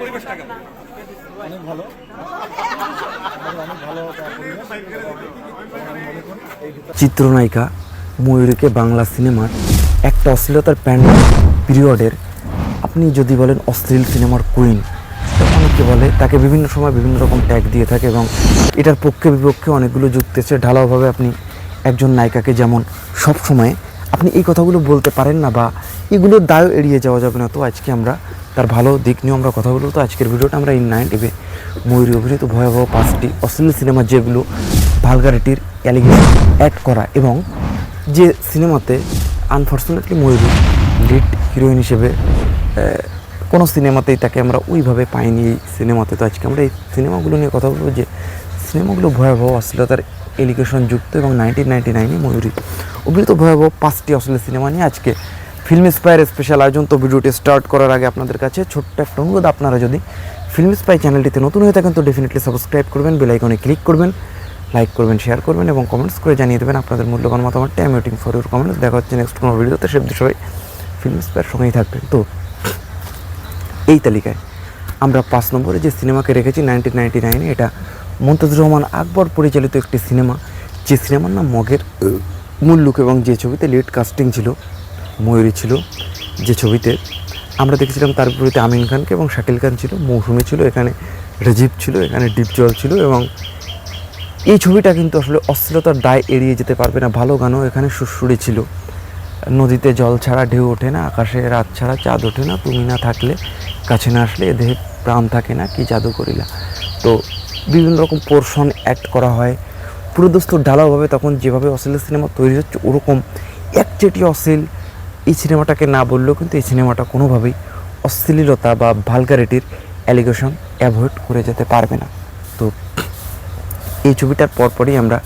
পরিবেশটা কেমন? অনেক ভালো। অনেক চিত্রনায়িকা ময়ূরীকে বাংলা সিনেমার একটা অশ্লীলতার প্যান্ডেল পিরিয়ডের আপনি যদি বলেন অশ্লীল সিনেমার কুইন অনেকে বলে? তাকে বিভিন্ন সময় বিভিন্ন রকম ট্যাগ দিয়ে থাকে এবং এটার পক্ষে বিপক্ষে অনেকগুলো যুক্তি আছে। ঢালাওভাবে আপনি একজন নায়িকাকে যেমন সব সময় আপনি এই কথাগুলো বলতে পারেন না বা এগুলোর দায় এড়িয়ে যাওয়া যাবে না। তো আজকে আমরা তার ভালো দিক নিয়ে আমরা কথা বলব। তো আজকের ভিডিওটা আমরা ইন নাইন টিভি ময়ূরী অভিনীত ভয়াবহ পাঁচটি অশ্লীল সিনেমা যেগুলো ভালগারিটির অ্যালিগেশন অ্যাড করা এবং যে সিনেমাতে আনফর্চুনেটলি ময়ূরী লিড হিরোইন হিসেবে কোনো সিনেমাতেই তাকে আমরা ওইভাবে পাইনি এই সিনেমাতে তো আজকে আমরা এই সিনেমাগুলো নিয়ে কথা বলব যে সিনেমাগুলো ভয়াবহ অশ্লীলতার এলিগেশন যুক্ত এবং নাইনটিন নাইনটি নাইনে ময়ূরী অভিনীত ভয়াবহ পাঁচটি অশ্লীল সিনেমা নিয়ে আজকে ফিল্ম স্পায়ার স্পেশাল আয়োজন। তো ভিডিওটি স্টার্ট করার আগে আপনাদের কাছে ছোট্ট একটা অনুরোধ। আপনারা যদি ফিল্ম স্পাই চ্যানেলটিতে নতুন হয়ে থাকেন, তো ডেফিনেটলি সাবস্ক্রাইব করবেন বেল আইকনে ক্লিক করবেন লাইক করবেন শেয়ার করবেন এবং কমেন্টস করে জানিয়ে দেবেন আপনাদের মূল্যবান মতামতটা। আমি ওয়েটিং ফর ইউর কমেন্টস দেখা হচ্ছে নেক্সট কোনো ভিডিওতে। সে সবাই ফিল্ম স্পায়ার সঙ্গেই থাকবেন। তো এই তালিকায় আমরা পাঁচ নম্বরে যে সিনেমাকে রেখেছি নাইনটিন নাইনটি নাইনে এটা মন্তাজুর রহমান আকবর পরিচালিত একটি সিনেমা। যে সিনেমার নাম মগের মুল্লুক এবং যে ছবিতে লিড কাস্টিং ছিল ময়ূরী ছিল যে ছবিতে। আমরা দেখেছিলাম তার বিপরীতে আমিন খানকে এবং শাকিল খান ছিল, মৌসুমি ছিল, এখানে রেজিব ছিল, এখানে ডিপ জল ছিল এবং এই ছবিটা কিন্তু আসলে অশ্লীলতার দায় এড়িয়ে যেতে পারবে না। ভালো গানও এখানে সুরসুরি ছিল। নদীতে জল ছাড়া, ঢেউ ওঠে না, আকাশে রাত ছাড়া, চাঁদ ওঠে না, তুমি না থাকলে, কাছে না আসলে এ দেহে প্রাণ থাকে না, কি জাদু করিলা? তো বিভিন্ন রকম পোর্শন অ্যাক্ট করা হয়। পুরোদস্ত ঢালাওভাবে তখন যেভাবে অশ্লীল সিনেমা তৈরি হচ্ছে, ওরকম একচেটি অশ্লীল এই সিনেমাটাকে না বললেও কিন্তু এই সিনেমাটা কোনোভাবেই অশ্লীলতা বা ভালগারিটির অ্যালিগেশন অ্যাভয়েড করে যেতে পারবে না। তো এই ছবিটার পরপরই আমরা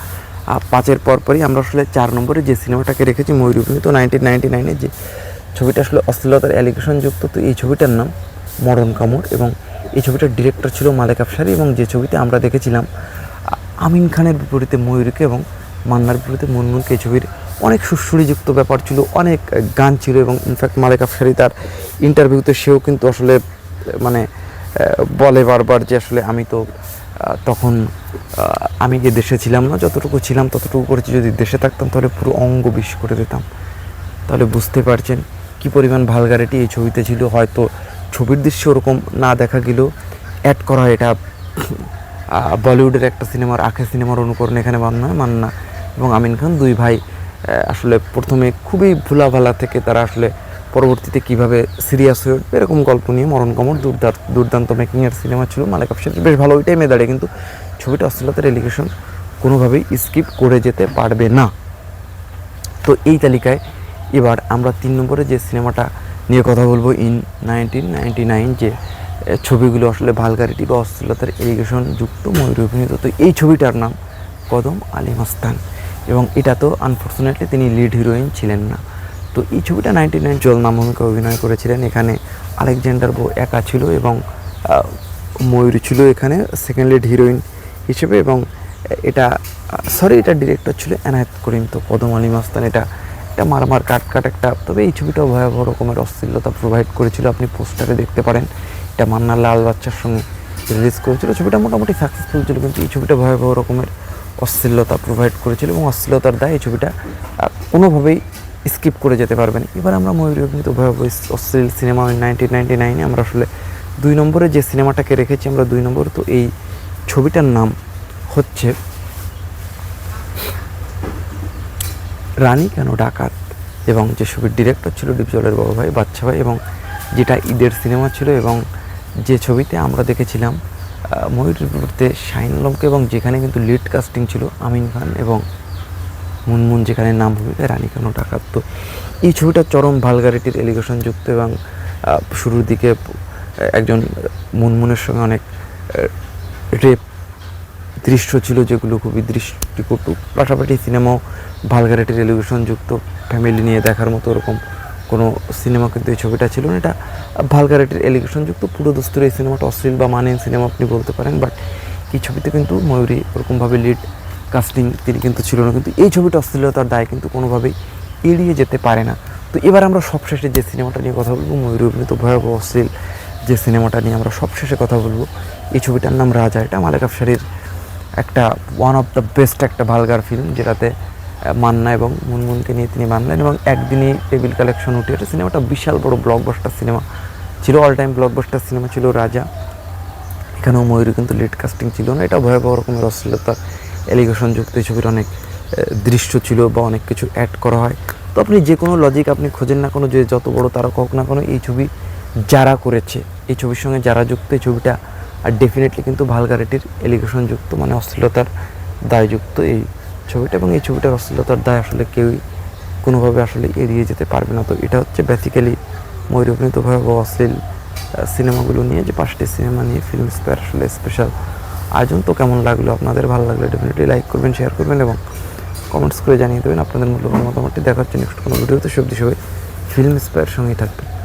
পাঁচের পরপরই আমরা আসলে চার নম্বরে যে সিনেমাটাকে রেখেছি ময়ূর অভিনীত নাইনটিন নাইনটি নাইনে যে ছবিটা আসলে অশ্লীলতার অ্যালিগেশন যুক্ত, তো এই ছবিটার নাম মরণ কামড় এবং এই ছবিটার ডিরেক্টর ছিল মালেক আফসারি এবং যে ছবিতে আমরা দেখেছিলাম আমিন খানের বিপরীতে ময়ূরকে এবং মান্নার বিপরীতে মুনমুনকে এই ছবির অনেক সুশ্রুরিযুক্ত ব্যাপার ছিল, অনেক গান ছিল এবং ইনফ্যাক্ট মালেক আফসারি তার ইন্টারভিউতে সেও কিন্তু আসলে মানে বলে বারবার যে আসলে আমি তো তখন আমি গিয়ে দেশে ছিলাম না, যতটুকু ছিলাম ততটুকু করেছি, যদি দেশে থাকতাম তাহলে পুরো অঙ্গ বিষ করে দিতাম। তাহলে বুঝতে পারছেন কি পরিমাণ ভালগারিটি এই ছবিতে ছিল, হয়তো ছবির দৃশ্য ওরকম না দেখা গেলেও অ্যাড করা এটা বলিউডের একটা সিনেমার আখে সিনেমার অনুকরণ এখানে মান্না মান্না এবং আমিন খান, দুই ভাই আসলে প্রথমে খুবই ভুলাভালা থেকে তারা আসলে পরবর্তীতে কীভাবে সিরিয়াস হয়ে উঠবে এরকম গল্প নিয়ে মরণ কমর দুর্দান্ত দুর্দান্ত মেকিংয়ের সিনেমা ছিল, মালিক আফসার বেশ ভালো ওইটাই মেয়ে দাঁড়িয়ে, কিন্তু ছবিটা অশ্লীলতার এলিগেশন কোনোভাবেই স্কিপ করে যেতে পারবে না। তো এই তালিকায় এবার আমরা তিন নম্বরে যে সিনেমাটা নিয়ে কথা বলব ইন নাইনটিন নাইনটি নাইন যে ছবিগুলো আসলে ভালগারিটি বা অশ্লীলতার এলিগেশন যুক্ত ময়ূর অভিনীত, তো এই ছবিটার নাম কদম আলী মাস্তান। এবং এটা তো আনফর্চুনেটলি তিনি লিড হিরোইন ছিলেন না। তো এই ছবিটা নাইনটি নাইন চল নাম ভূমিকা অভিনয় করেছিলেন। এখানে আলেকজান্ডার বউ একা ছিল এবং ময়ূর ছিল এখানে সেকেন্ড লিড হিরোইন হিসেবে এবং এটা সরি এটা ডিরেক্টর ছিল এনায়েত করিম। তো কদম আলী মাস্তান এটা এটা মারমার কাট কাট একটা, তবে এই ছবিটাও ভয়াবহ রকমের অশ্লীলতা প্রোভাইড করেছিল। আপনি পোস্টারে দেখতে পারেন। এটা মান্না লাল বাচ্চার সঙ্গে রিলিজ করেছিল। ছবিটা মোটামুটি সাকসেসফুল ছিল, কিন্তু এই ছবিটা ভয়াবহ রকমের অশ্লীলতা প্রোভাইড করেছিল এবং অশ্লীলতার দায় এই ছবিটা কোনোভাবেই স্কিপ করে যেতে পারবেন। এবার আমরা ময়ূরী অভিনীত ভয়াবহ অশ্লীল সিনেমা ওই নাইনটিন নাইনটি নাইনে আমরা আসলে দুই নম্বরে যে সিনেমাটাকে রেখেছি আমরা দুই নম্বর, তো এই ছবিটার নাম হচ্ছে রানী কেন ডাকাত? এবং যে ছবির ডিরেক্টর ছিল ডিপজলের বড় ভাই, বাচ্চা ভাই, এবং যেটা ঈদের সিনেমা ছিল এবং যে ছবিতে আমরা দেখেছিলাম ময়ূরের বিপরীতে শাহিন আলমকে এবং যেখানে কিন্তু লিড কাস্টিং ছিল আমিন খান এবং মুনমুন, যেখানে নাম ভূমিকায় রানী কেন ডাকাত। তো এই ছবিটা চরম ভালগারিটির এলিগেশন যুক্ত এবং শুরুর দিকে একজন মুনমুনের সঙ্গে অনেক রেপ দৃশ্য ছিল যেগুলো খুবই দৃষ্টিকটু। পাশাপাশি সিনেমাও ভালগারিটির এলিগেশন যুক্ত ফ্যামিলি নিয়ে দেখার মতো ওরকম কোনো সিনেমা কিন্তু এই ছবিটা ছিল না। এটা ভালগারিটির এলিগেশন যুক্ত। পুরো দস্তুর এই সিনেমাটা অশ্লীল বা মানেন সিনেমা আপনি বলতে পারেন বাট এই ছবিতে কিন্তু ময়ূরী ওরকমভাবে লিড কাস্টিং তিনি কিন্তু ছিল না। কিন্তু এই ছবিটা অশ্লীলতার দায় কিন্তু কোনোভাবেই এড়িয়ে যেতে পারে না। তো এবার আমরা সবশেষে যে সিনেমাটা নিয়ে কথা বলব, ময়ূরী অভিনীত ভয়াবহ অশ্লীল যে সিনেমাটা নিয়ে আমরা সবশেষে কথা বলব, এই ছবিটার নাম রাজা। এটা মালেক আফসারির একটা ওয়ান অফ দ্য বেস্ট একটা ভালগার ফিল্ম যেটাতে মান্না এবং মুনমুনকে নিয়ে তিনি বানলেন এবং একদিনই টেবিল কালেকশন উঠে এটা সিনেমাটা বিশাল বড় ব্লকবাস্টার সিনেমা ছিল অল টাইম ব্লকবাস্টার সিনেমা ছিল রাজা। এখানেও ময়ূর কিন্তু লিড কাস্টিং ছিল না। এটা ভয়াবহ রকমের অশ্লীলতার এলিগেশন যুক্ত এই ছবির অনেক দৃশ্য ছিল বা অনেক কিছু অ্যাড করা হয়। তো আপনি যে কোনো লজিক আপনি খোঁজেন না কোনো যে যত বড় তারকা হোক না কোনো এই ছবি যারা করেছে, এই ছবির সঙ্গে যারা যুক্ত, এই ছবিটা আর ডেফিনেটলি কিন্তু ভালগারিটির এলিগেশন যুক্ত মানে অশ্লীলতার দায়যুক্ত এই ছবিটা এবং এই ছবিটার অশ্লীলতার দায় আসলে কেউই কোনোভাবে আসলে এড়িয়ে যেতে পারবে না। তো এটা হচ্ছে বেসিক্যালি ময়ূর অভিনীত ভয়াবহ অশ্লীল সিনেমাগুলো নিয়ে যে পাঁচটি সিনেমা নিয়ে ফিল্ম স্পেয়ার আসলে স্পেশাল আয়োজন। তো কেমন লাগল? আপনাদের ভালো লাগলে ডেফিনেটলি লাইক করবেন শেয়ার করবেন এবং কমেন্টস করে জানিয়ে দেবেন। আপনাদের মূল্যবান মতামতটি দেখা হচ্ছে নেক্সট কোনো ভিডিওতে। সব সবাই ফিল্ম স্পেয়ার সঙ্গেই থাকবেন।